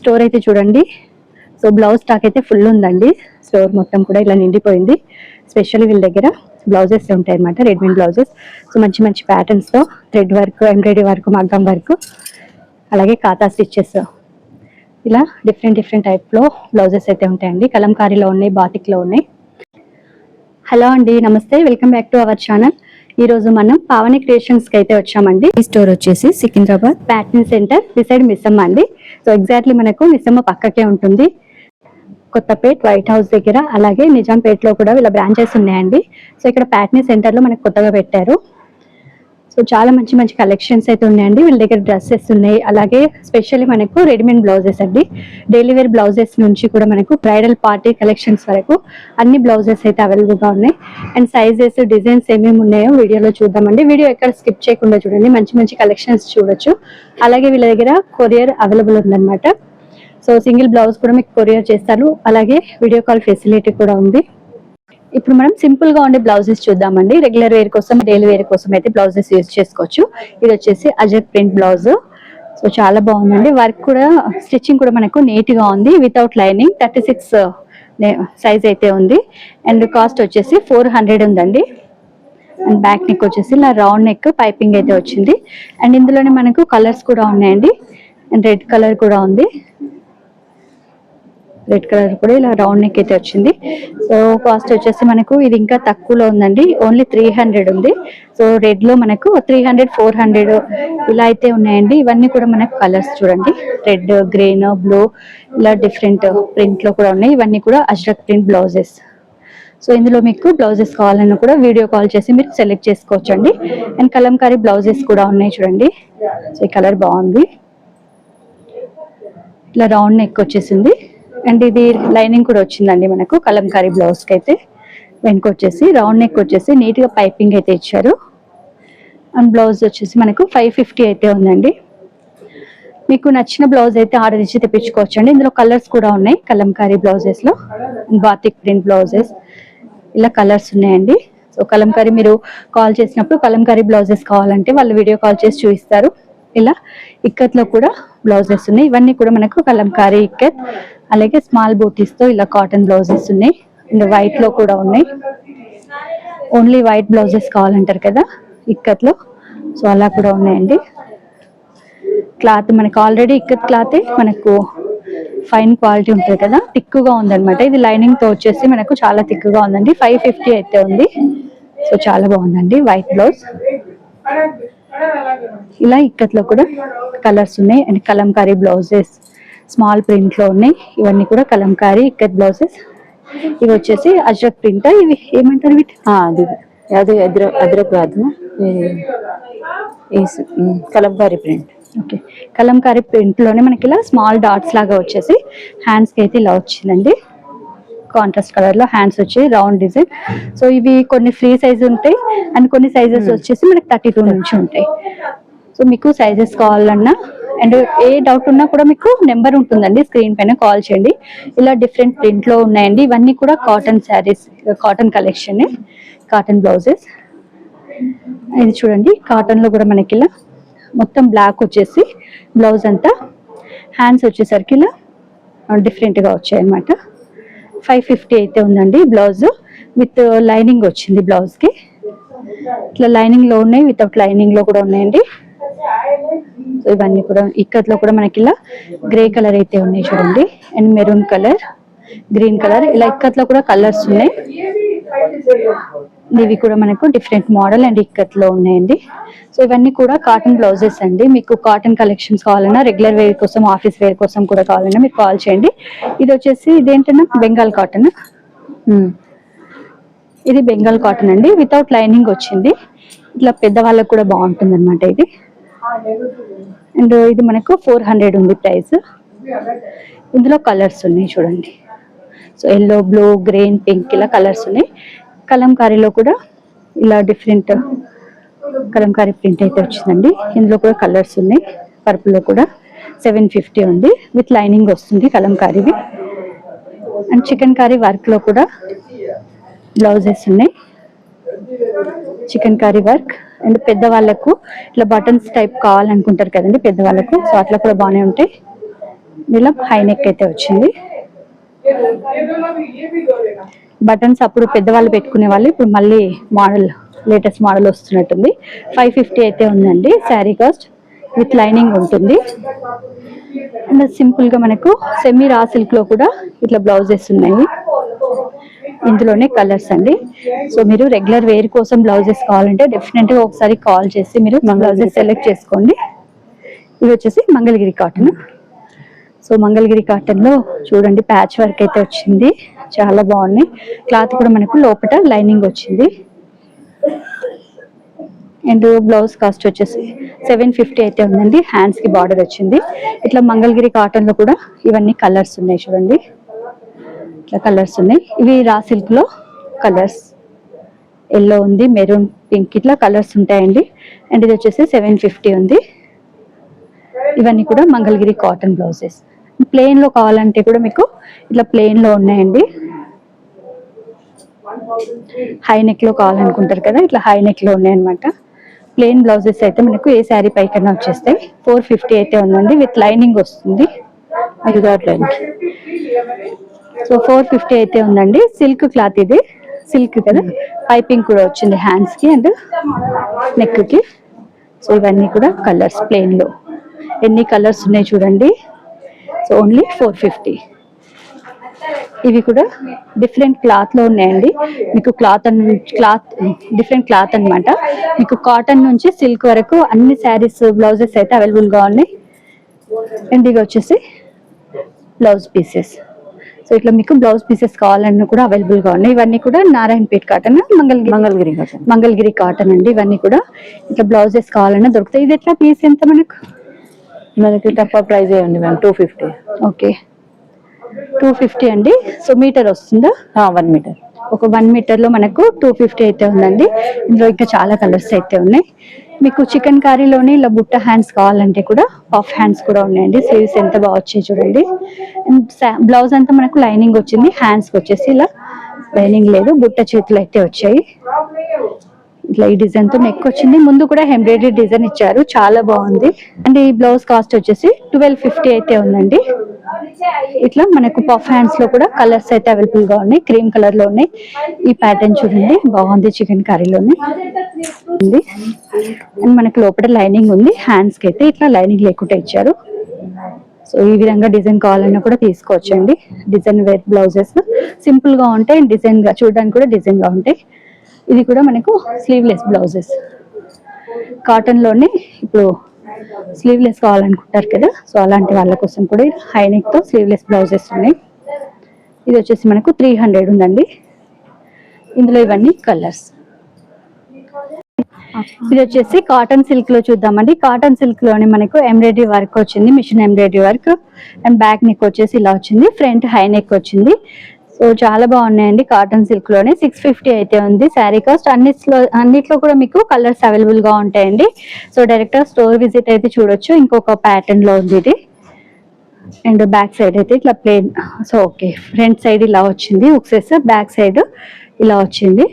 Store అయితే చూడండి. So blouse stock అయితే ఫుల్ ఉందండి. స్టోర్ మొత్తం కూడా ఇలా నిండిపోయింది. స్పెషల్లీ వీళ్ళ దగ్గర బ్లౌజెస్ ఉంటాయి అన్నమాట రెడీమేడ్ బ్లౌజెస్. సో మంచి మంచి patterns తో థ్రెడ్ వర్క్ ఎంబ్రాయిడరీ వర్క్ మగ్గం వర్క్ అలాగే కాతా స్టిచెస్ ఇలా డిఫరెంట్ డిఫరెంట్ టైప్లో బ్లౌజెస్ అయితే ఉంటాయండి. కలంకారీలో ఉన్నాయి బాతిక్లో ఉన్నాయి. హలో అండి నమస్తే. Welcome back to our channel ఈ రోజు మనం పావని క్రియేషన్స్కి అయితే వచ్చామండి. ఈ స్టోర్ వచ్చేసి Secunderabad. Pattern centre decide Missamma అండి. సో ఎగ్జాక్ట్లీ మనకు నిజమ్మ పక్కకే ఉంటుంది. కొత్తపేట్ వైట్ హౌస్ దగ్గర అలాగే నిజాంపేట్లో కూడా వీళ్ళ బ్రాంచెస్ ఉన్నాయండి. సో ఇక్కడ ప్యాట్నీ సెంటర్లో మనకు కొత్తగా పెట్టారు. సో చాలా మంచి మంచి కలెక్షన్స్ అయితే ఉన్నాయండి. వీళ్ళ దగ్గర డ్రెస్సెస్ ఉన్నాయి. అలాగే స్పెషల్లీ మనకు రెడీమేడ్ బ్లౌజెస్ అండి. డైలీ వేర్ బ్లౌజెస్ నుంచి కూడా మనకు బ్రైడల్ పార్టీ కలెక్షన్స్ వరకు అన్ని బ్లౌజెస్ అయితే అవైలబుల్గా ఉన్నాయి. అండ్ సైజెస్ డిజైన్స్ ఏమేమి ఉన్నాయో వీడియోలో చూద్దామండి. వీడియో ఎక్కడ స్కిప్ చేయకుండా చూడండి. మంచి మంచి కలెక్షన్స్ చూడొచ్చు. అలాగే వీళ్ళ దగ్గర కొరియర్ అవైలబుల్ ఉందన్నమాట. సో సింగిల్ బ్లౌజ్ కూడా మీకు కొరియర్ చేస్తారు అలాగే వీడియో కాల్ ఫెసిలిటీ కూడా ఉంది. ఇప్పుడు మనం సింపుల్గా ఉండే బ్లౌజెస్ చూద్దామండి. రెగ్యులర్ వేర్ కోసం డైలీ వేర్ కోసం అయితే బ్లౌజెస్ యూజ్ చేసుకోవచ్చు. ఇది వచ్చేసి అజర్ ప్రింట్ బ్లౌజ్. సో చాలా బాగుందండి. వర్క్ కూడా స్టిచ్చింగ్ కూడా మనకు నీట్గా ఉంది. Without lining thirty six size అయితే ఉంది. అండ్ కాస్ట్ వచ్చేసి ఫోర్ హండ్రెడ్ ఉందండి. అండ్ బ్యాక్ నెక్ వచ్చేసి ఇలా రౌండ్ నెక్ పైపింగ్ అయితే వచ్చింది. అండ్ ఇందులోనే మనకు కలర్స్ కూడా ఉన్నాయండి. అండ్ రెడ్ కలర్ కూడా ఉంది. రెడ్ కలర్ కూడా ఇలా రౌండ్ నెక్ అయితే వచ్చింది. సో కాస్ట్ వచ్చేసి మనకు ఇది ఇంకా తక్కువలో ఉందండి. ఓన్లీ త్రీ హండ్రెడ్ ఉంది. సో రెడ్లో మనకు త్రీ హండ్రెడ్ ఫోర్ హండ్రెడ్ ఇలా అయితే ఉన్నాయండి. ఇవన్నీ కూడా మనకు కలర్స్ చూడండి. రెడ్ గ్రీన్ బ్లూ ఇలా డిఫరెంట్ ప్రింట్లో కూడా ఉన్నాయి. ఇవన్నీ కూడా అజ్రక్ ప్రింట్ బ్లౌజెస్. సో ఇందులో మీకు బ్లౌజెస్ కావాలన్నా కూడా వీడియో కాల్ చేసి మీరు సెలెక్ట్ చేసుకోవచ్చు అండి అండ్ కలంకారీ బ్లౌజెస్ కూడా ఉన్నాయి చూడండి. సో ఈ కలర్ బాగుంది. ఇలా రౌండ్ నెక్ వచ్చేసింది. అండ్ ఇది లైనింగ్ కూడా వచ్చిందండి మనకు కలంకారీ బ్లౌజ్కి అయితే వెనక వచ్చేసి రౌండ్ నెక్ వచ్చేసి నీట్గా పైపింగ్ అయితే ఇచ్చారు. అండ్ బ్లౌజ్ వచ్చేసి మనకు ఫైవ్ ఫిఫ్టీ అయితే ఉందండి. మీకు నచ్చిన బ్లౌజ్ అయితే ఆర్డర్ ఇచ్చి తెప్పించుకోవచ్చు అండి ఇందులో కలర్స్ కూడా ఉన్నాయి కలంకారీ బ్లౌజెస్లో. బాతిక్ ప్రింట్ బ్లౌజెస్ ఇలా కలర్స్ ఉన్నాయండి. సో కలంకారీ మీరు కాల్ చేసినప్పుడు కలంకారీ బ్లౌజెస్ కావాలంటే వాళ్ళు వీడియో కాల్ చేసి చూపిస్తారు. ఇలా ఇక్కత్లో కూడా బ్లౌజెస్ ఉన్నాయి. ఇవన్నీ కూడా మనకు కలంకారీ ఇక్కత్ అలాగే స్మాల్ బూటీస్తో ఇలా కాటన్ బ్లౌజెస్ ఉన్నాయి. అండ్ వైట్లో కూడా ఉన్నాయి. ఓన్లీ వైట్ బ్లౌజెస్ కావాలంటారు కదా ఇక్కత్లో సో అలా కూడా ఉన్నాయండి. క్లాత్ మనకు ఆల్రెడీ ఇక్కత్ క్లాత్ మనకు ఫైన్ క్వాలిటీ ఉంటుంది కదా. తిక్కుగా ఉందన్నమాట. ఇది లైనింగ్తో వచ్చేసి మనకు చాలా తిక్కుగా ఉందండి. ఫైవ్ ఫిఫ్టీ అయితే ఉంది. సో చాలా బాగుందండి వైట్ బ్లౌజ్ ఇలా ఇక్కత్లో కూడా కలర్స్ ఉన్నాయి. అండ్ కలంకారీ బ్లౌజెస్ స్మాల్ ప్రింట్లో ఉన్నాయి. ఇవన్నీ కూడా కలంకారీ ఇక్కత్ బ్లౌజెస్. ఇవి వచ్చేసి అజ్రక్ ప్రింట్ ఇవి? ఏమంటారు వీటి? అది. అది అద్ర అద్రక్ కాదు కలంకారీ ప్రింట్. ఓకే. కలంకారీ ప్రింట్లోనే మనకి ఇలా స్మాల్ డాట్స్ లాగా వచ్చేసి హ్యాండ్స్కి అయితే ఇలా వచ్చిందండి. కాంట్రాస్ట్ కలర్లో హ్యాండ్స్ వచ్చి రౌండ్ డిజైన్. సో ఇవి కొన్ని ఫ్రీ సైజ్ ఉంటాయి. అండ్ కొన్ని సైజెస్ వచ్చేసి మనకి థర్టీ నుంచి ఉంటాయి. సో మీకు సైజెస్ కావాలన్నా అండ్ ఏ డౌట్ ఉన్నా కూడా మీకు నెంబర్ ఉంటుందండి స్క్రీన్ పైన కాల్ చేయండి. ఇలా డిఫరెంట్ ప్రింట్లో ఉన్నాయండి. ఇవన్నీ కూడా cotton saris cotton collection cotton blouses. ఇది చూడండి కాటన్లో కూడా మనకి ఇలా మొత్తం బ్లాక్ వచ్చేసి బ్లౌజ్ అంతా హ్యాండ్స్ వచ్చేసరికి ఇలా డిఫరెంట్గా వచ్చాయి అనమాట ఫైవ్ ఫిఫ్టీ అయితే ఉందండి బ్లౌజ్. విత్ లైనింగ్ వచ్చింది బ్లౌజ్కి ఇట్లా లైనింగ్లో ఉన్నాయి వితౌట్ లైనింగ్లో కూడా ఉన్నాయండి. సో ఇవన్నీ కూడా ఇక్కట్లో కూడా మనకి ఇలా గ్రే కలర్ అయితే ఉన్నాయి చూడండి. And maroon colour green colour. ఇలా ఇక్కట్లో కూడా కలర్స్ ఉన్నాయి. ఇవి కూడా మనకు డిఫరెంట్ మోడల్ అండ్ ఇక్కత్లో ఉన్నాయండి. సో ఇవన్నీ కూడా కాటన్ బ్లౌజెస్ అండి. మీకు కాటన్ కలెక్షన్స్ కావాలన్నా రెగ్యులర్ వేర్ కోసం ఆఫీస్ వేర్ కోసం కూడా కావాలన్నా మీరు కాల్ చేయండి. ఇది వచ్చేసి ఇదేంటన్నా? బెంగాల్ కాటన్? ఇది బెంగాల్ కాటన్ అండి. వితౌట్ లైనింగ్ వచ్చింది. ఇట్లా పెద్దవాళ్ళకు కూడా బాగుంటుంది అనమాట ఇది. అండ్ uh, ఇది మనకు ఫోర్ హండ్రెడ్ ఉంది ప్రైస్ ఇందులో కలర్స్ ఉన్నాయి చూడండి. So yellow blue green pink ఇలా కలర్స్ ఉన్నాయి. కలంకారీలో కూడా ఇలా డిఫరెంట్ uh, కలంకారీ ప్రింట్ అయితే వచ్చిందండి. ఇందులో కూడా కలర్స్ ఉన్నాయి. పర్పుల్లో కూడా సెవెన్ ఫిఫ్టీ ఉంది. విత్ లైనింగ్ వస్తుంది కలంకారీవి అండ్ చికెన్ కర్రీ వర్క్లో కూడా బ్లౌజెస్ ఉన్నాయి. చికెన్ కర్రీ వర్క్ అండ్ పెద్దవాళ్ళకు ఇట్లా బటన్స్ టైప్ కావాలనుకుంటారు కదండి పెద్దవాళ్ళకు. సో అట్లా కూడా బాగానే ఉంటాయి. ఇలా హై నెక్ అయితే వచ్చింది. బటన్స్ అప్పుడు పెద్దవాళ్ళు పెట్టుకునే వాళ్ళు. ఇప్పుడు మళ్ళీ మోడల్ లేటెస్ట్ మోడల్ వస్తున్నట్టుంది. ఫైవ్ ఫిఫ్టీ అయితే ఉందండి. శారీ కాస్ట్ విత్ లైనింగ్ ఉంటుంది. అండ్ సింపుల్గా మనకు సెమీ రా సిల్క్లో కూడా ఇట్లా బ్లౌజెస్ ఉన్నాయి. ఇందులోనే కలర్స్ అండి. సో మీరు రెగ్యులర్ వేర్ కోసం బ్లౌజెస్ కావాలంటే డెఫినెట్గా ఒకసారి కాల్ చేసి మీరు బ్లౌజెస్ సెలెక్ట్ చేసుకోండి. ఇవి వచ్చేసి మంగళగిరి కాటన్ సో మంగళగిరి కాటన్లో చూడండి ప్యాచ్ వర్క్ అయితే వచ్చింది. చాలా బాగున్నాయి. క్లాత్ కూడా మనకు లోపల లైనింగ్ వచ్చింది. అండ్ బ్లౌజ్ కాస్ట్ వచ్చేసి సెవెన్ ఫిఫ్టీ అయితే ఉందండి. హ్యాండ్స్కి బార్డర్ వచ్చింది. ఇట్లా మంగళగిరి కాటన్లో కూడా ఇవన్నీ కలర్స్ ఉన్నాయి చూడండి. ఇట్లా కలర్స్ ఉన్నాయి. ఇవి రా సిల్క్లో కలర్స్. ఎల్లో ఉంది మెరూన్ పింక్ ఇట్లా కలర్స్ ఉంటాయండి. అండ్ ఇది వచ్చేసి సెవెన్ ఫిఫ్టీ ఉంది. ఇవన్నీ కూడా మంగళగిరి కాటన్ బ్లౌజెస్ ప్లెయిన్లో కావాలంటే కూడా మీకు ఇట్లా ప్లెయిన్లో ఉన్నాయండి. హై నెక్లో కావాలనుకుంటారు కదా ఇట్లా హై నెక్లో ఉన్నాయి అనమాట ప్లెయిన్ బ్లౌజెస్ అయితే మనకు ఏ శారీ పైకన్నా వచ్చేస్తాయి. ఫోర్ ఫిఫ్టీ అయితే ఉందండి విత్ లైనింగ్ వస్తుంది. అది లైనింగ్ సో ఫోర్ ఫిఫ్టీ అయితే ఉందండి. సిల్క్ క్లాత్ ఇది. సిల్క్ కదా. పైపింగ్ కూడా వచ్చింది హ్యాండ్స్కి అండ్ నెక్కి. సో ఇవన్నీ కూడా కలర్స్ ప్లెయిన్లో. ఎన్ని కలర్స్ ఉన్నాయి చూడండి. సో ఓన్లీ ఫోర్ ఫిఫ్టీ ఇవి కూడా డిఫరెంట్ క్లాత్లో ఉన్నాయండి. మీకు క్లాత్ క్లాత్ డిఫరెంట్ క్లాత్ అన్నమాట. మీకు కాటన్ నుంచి సిల్క్ వరకు అన్ని శారీస్ బ్లౌజెస్ అయితే అవైలబుల్గా ఉన్నాయి. అండ్ ఇవి వచ్చేసి బ్లౌజ్ పీసెస్ సో ఇట్లా మీకు బ్లౌజ్ పీసెస్ కావాలన్నా కూడా అవైలబుల్గా ఉన్నాయి. ఇవన్నీ కూడా Narayanpet cotton Mangalagiri? Mangalagiri cotton. Mangalagiri cotton అండి. ఇవన్నీ కూడా ఇట్లా బ్లౌజెస్ కావాలన్నా దొరుకుతాయి. ఇది ఎట్లా పీస్ ఎంత మనకు? మనకి తక్కువ ప్రైస్ ఉంది ma'am two fifty okay. Two fifty అండి. సో మీటర్ వస్తుందా? వన్ మీటర్ ఒక వన్ మీటర్లో మనకు టూ ఫిఫ్టీ అయితే ఉందండి. ఇందులో ఇంకా చాలా కలర్స్ అయితే ఉన్నాయి. మీకు చికెన్ కర్రీలోనే ఇలా బుట్ట హ్యాండ్స్ కావాలంటే కూడా పఫ్ హ్యాండ్స్ కూడా ఉన్నాయండి. స్లీవ్స్ ఎంత బాగా వచ్చాయి చూడండి. బ్లౌజ్ అంతా మనకు లైనింగ్ వచ్చింది. హ్యాండ్స్కి వచ్చేసి ఇలా లైనింగ్ లేదు. బుట్ట చేతులు అయితే వచ్చాయి. ఇట్లా ఈ డిజైన్తో నెక్ వచ్చింది. ముందు కూడా ఎంబ్రాయిడరీ డిజైన్ ఇచ్చారు. చాలా బాగుంది. అండ్ ఈ బ్లౌజ్ కాస్ట్ వచ్చేసి ట్వెల్వ్ ఫిఫ్టీ అయితే ఉందండి. ఇట్లా మనకు పఫ్ హ్యాండ్స్లో కూడా కలర్స్ అయితే అవైలబుల్గా ఉన్నాయి. క్రీమ్ కలర్లో ఉన్నాయి. ఈ ప్యాటర్న్ చూడండి. బాగుంది చికెన్ కర్రీలోనే ఉంది. అండ్ మనకు లోపల లైనింగ్ ఉంది. హ్యాండ్స్కి అయితే ఇట్లా లైనింగ్ లేకుండా ఇచ్చారు. సో ఈ విధంగా డిజైన్ కావాలన్నా కూడా తీసుకోవచ్చండి. డిజైన్ వేర్ బ్లౌజెస్ సింపుల్గా ఉంటాయి. డిజైన్గా చూడడానికి కూడా డిజైన్గా ఉంటాయి. ఇది కూడా మనకు స్లీవ్లెస్ బ్లౌజెస్ కాటన్లోనే ఇప్పుడు స్లీవ్లెస్ కావాలనుకుంటారు కదా సో అలాంటి వాళ్ళ కోసం కూడా హై తో స్లీవ్లెస్ బ్లౌజెస్ ఉన్నాయి. ఇది వచ్చేసి మనకు త్రీ హండ్రెడ్ ఉందండి. ఇందులో ఇవన్నీ కలర్స్ ఇది వచ్చేసి కాటన్ సిల్క్లో చూద్దామండి. కాటన్ సిల్క్లోనే మనకు ఎంబ్రాయిడరీ వర్క్ వచ్చింది machine embroidery work and back neck వచ్చేసి ఇలా వచ్చింది ఫ్రంట్ హై నెక్ వచ్చింది. సో చాలా బాగున్నాయండి కాటన్ సిల్క్లోనే. సిక్స్ ఫిఫ్టీ అయితే ఉంది. శారీ కాస్ట్ అన్నిట్లో అన్నిట్లో కూడా మీకు కలర్స్ అవైలబుల్గా ఉంటాయండి. సో డైరెక్ట్గా స్టోర్ విజిట్ అయితే చూడొచ్చు. ఇంకొక ప్యాటర్న్లో ఉంది ఇది. అండ్ బ్యాక్ సైడ్ అయితే ఇట్లా plain so okay front side ఇలా వచ్చింది. ఉక్సెస్ బ్యాక్ సైడ్ ఇలా వచ్చింది.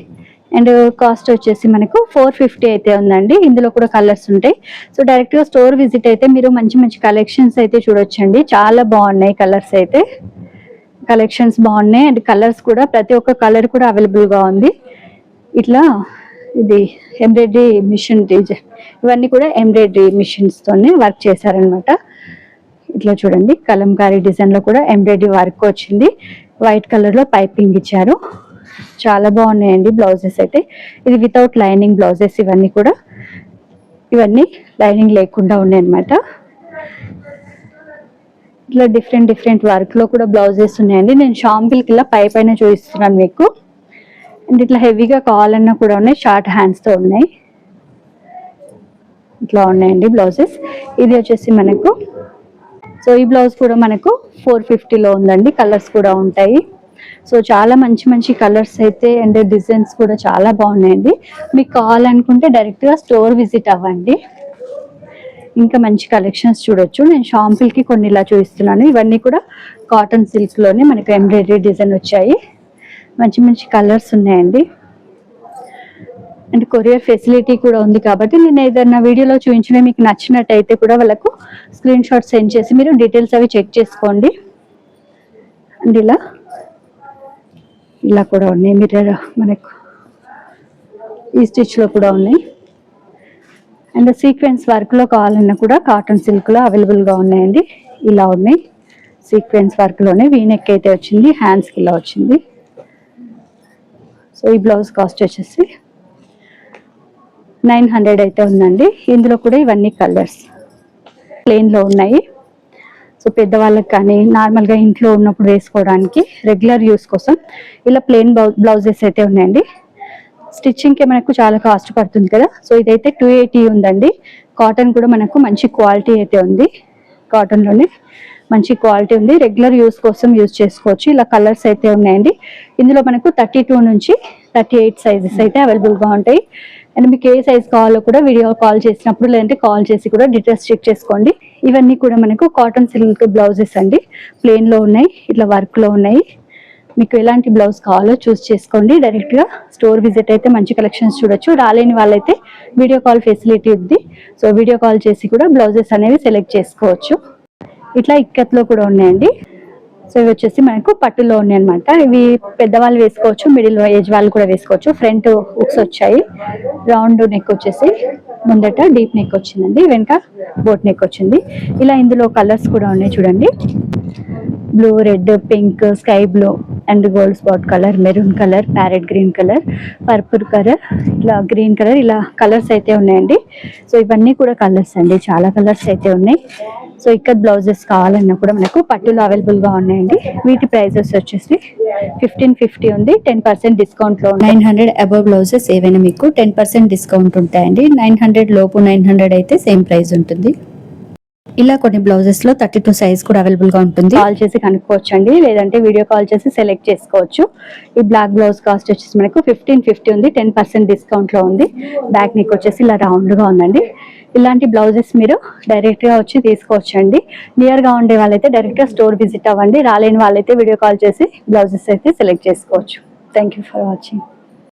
అండ్ కాస్ట్ వచ్చేసి మనకు ఫోర్ ఫిఫ్టీ అయితే ఉందండి. ఇందులో కూడా కలర్స్ ఉంటాయి. సో డైరెక్ట్గా స్టోర్ విజిట్ అయితే మీరు మంచి మంచి కలెక్షన్స్ అయితే చూడొచ్చండి. చాలా బాగున్నాయి కలర్స్ అయితే. కలెక్షన్స్ బాగున్నాయి. అండ్ కలర్స్ కూడా ప్రతి ఒక్క కలర్ కూడా అవైలబుల్గా ఉంది. ఇట్లా ఇది ఎంబ్రాయిడరీ మిషన్ డిజైన్ ఇవన్నీ కూడా ఎంబ్రాయిడరీ మిషన్స్తోనే వర్క్ చేశారనమాట. ఇట్లా చూడండి కలంకారీ డిజైన్లో కూడా ఎంబ్రాయిడరీ వర్క్ వచ్చింది. వైట్ కలర్లో పైపింగ్ ఇచ్చారు. చాలా బాగున్నాయండి బ్లౌజెస్ అయితే. ఇది వితౌట్ లైనింగ్ బ్లౌజెస్ ఇవన్నీ కూడా. ఇవన్నీ లైనింగ్ లేకుండా ఉన్నాయి అనమాట ఇట్లా డిఫరెంట్ డిఫరెంట్ వర్క్లో కూడా బ్లౌజెస్ ఉన్నాయండి. నేను షాంపిల్కి ఇలా పై పైన చూపిస్తున్నాను మీకు. అండ్ ఇట్లా హెవీగా కావాలన్నా కూడా ఉన్నాయి. షార్ట్ హ్యాండ్స్తో ఉన్నాయి. ఇట్లా ఉన్నాయండి బ్లౌజెస్. ఇది వచ్చేసి మనకు సో ఈ బ్లౌజ్ కూడా మనకు ఫోర్ ఫిఫ్టీలో ఉందండి. కలర్స్ కూడా ఉంటాయి. సో చాలా మంచి మంచి కలర్స్ అయితే అండ్ డిజైన్స్ కూడా చాలా బాగున్నాయండి. మీకు కావాలనుకుంటే డైరెక్ట్గా స్టోర్ విజిట్ అవ్వండి. ఇంకా మంచి కలెక్షన్స్ చూడొచ్చు. నేను షాంపుల్కి కొన్ని ఇలా చూపిస్తున్నాను. ఇవన్నీ కూడా కాటన్ సిల్క్లోనే మనకు ఎంబ్రాయిడరీ డిజైన్ వచ్చాయి. మంచి మంచి కలర్స్ ఉన్నాయండి. అండ్ కొరియర్ ఫెసిలిటీ కూడా ఉంది కాబట్టి నేను ఏదైనా వీడియోలో చూపించిన మీకు నచ్చినట్టయితే కూడా వాళ్ళకు స్క్రీన్ షాట్ సెండ్ చేసి మీరు డీటెయిల్స్ అవి చెక్ చేసుకోండి. అండ్ ఇలా ఇలా కూడా ఉన్నాయి. మిర్రర్ మనకు ఈ స్టిచ్లో కూడా ఉన్నాయి. అండ్ సీక్వెన్స్ వర్క్లో కావాలన్నా కూడా కాటన్ సిల్క్లో అవైలబుల్గా ఉన్నాయండి. ఇలా ఉన్నాయి. సీక్వెన్స్ వర్క్లోనే వీనెక్ అయితే వచ్చింది హ్యాండ్స్కి ఇలా వచ్చింది. సో ఈ బ్లౌజ్ కాస్ట్ వచ్చేసి నైన్ హండ్రెడ్ అయితే ఉందండి. ఇందులో కూడా ఇవన్నీ కలర్స్ ప్లెయిన్లో ఉన్నాయి. సో పెద్దవాళ్ళకి కానీ నార్మల్గా ఇంట్లో ఉన్నప్పుడు వేసుకోవడానికి రెగ్యులర్ యూస్ కోసం ఇలా ప్లెయిన్ బ్లౌజెస్ అయితే ఉన్నాయండి. స్టిచ్చింగ్కి మనకు చాలా కాస్ట్ పడుతుంది కదా. సో ఇదైతే టూ ఎయిటీ ఉందండి. కాటన్ కూడా మనకు మంచి క్వాలిటీ అయితే ఉంది. కాటన్లోనే మంచి క్వాలిటీ ఉంది. రెగ్యులర్ యూస్ కోసం యూజ్ చేసుకోవచ్చు. ఇలా కలర్స్ అయితే ఉన్నాయండి. ఇందులో మనకు థర్టీ టూ నుంచి థర్టీ ఎయిట్ సైజెస్ అయితే అవైలబుల్గా ఉంటాయి. అండ్ మీకు ఏ సైజ్ కావాలో కూడా వీడియో కాల్ చేసినప్పుడు లేదంటే కాల్ చేసి కూడా డీటెయిల్స్ చెక్ చేసుకోండి. ఇవన్నీ కూడా మనకు కాటన్ సిల్క్ బ్లౌజెస్ అండి. ప్లెయిన్లో ఉన్నాయి. ఇట్లా వర్క్లో ఉన్నాయి. మీకు ఎలాంటి బ్లౌజ్ కావాలో చూస్ చేసుకోండి. డైరెక్ట్గా స్టోర్ విజిట్ అయితే మంచి కలెక్షన్స్ చూడొచ్చు. రాలేని వాళ్ళైతే వీడియో కాల్ ఫెసిలిటీ ఉంది. సో వీడియో కాల్ చేసి కూడా బ్లౌజెస్ అనేవి సెలెక్ట్ చేసుకోవచ్చు. ఇట్లా ఇక్కత్లో కూడా ఉన్నాయండి. సో ఇవి వచ్చేసి మనకు పట్టులో ఉన్నాయి అనమాట ఇవి పెద్దవాళ్ళు వేసుకోవచ్చు మిడిల్ ఏజ్ వాళ్ళు కూడా వేసుకోవచ్చు. ఫ్రంట్ హుక్స్ వచ్చాయి. రౌండ్ నెక్ వచ్చేసి ముందట డీప్ నెక్ వచ్చిందండి. వెనక బోట్ నెక్ వచ్చింది. ఇలా ఇందులో కలర్స్ కూడా ఉన్నాయి చూడండి. Blue red pink sky blue and gold spot colour maroon colour parrot green colour purple colour ఇలా గ్రీన్ కలర్ ఇలా కలర్స్ అయితే ఉన్నాయండి. సో ఇవన్నీ కూడా కలర్స్ అండి. చాలా కలర్స్ అయితే ఉన్నాయి. సో ఇక్కడ బ్లౌజెస్ కావాలన్నా కూడా మనకు పట్టులో అవైలబుల్గా ఉన్నాయండి. వీటి ప్రైజెస్ వచ్చేసి ఫిఫ్టీన్ ఫిఫ్టీ ఉంది. టెన్ పర్సెంట్ డిస్కౌంట్లో నైన్ హండ్రెడ్ అబవ్ బ్లౌజెస్ ఏవైనా మీకు టెన్ పర్సెంట్ డిస్కౌంట్ ఉంటాయండి. నైన్ హండ్రెడ్ లోపు నైన్ హండ్రెడ్ అయితే సేమ్ ప్రైస్ ఉంటుంది. ఇలా కొన్ని బ్లౌజెస్లో థర్టీ టూ సైజ్ కూడా అవైలబుల్గా ఉంటుంది. కాల్ చేసి కనుక్కోవచ్చు అండి లేదంటే వీడియో కాల్ చేసి సెలెక్ట్ చేసుకోవచ్చు. ఈ బ్లాక్ బ్లౌజ్ కాస్ట్ వచ్చేసి మనకు ఫిఫ్టీన్ ఫిఫ్టీ ఉంది టెన్ పర్సెంట్ డిస్కౌంట్లో ఉంది. బ్యాక్ నీకు వచ్చేసి ఇలా రౌండ్గా ఉందండి. ఇలాంటి బ్లౌజెస్ మీరు డైరెక్ట్గా వచ్చి తీసుకోవచ్చు అండి నియర్గా ఉండే వాళ్ళైతే డైరెక్ట్గా స్టోర్ విజిట్ అవ్వండి. రాలేని వాళ్ళైతే వీడియో కాల్ చేసి బ్లౌజెస్ అయితే సెలెక్ట్ చేసుకోవచ్చు. Thank you for watching.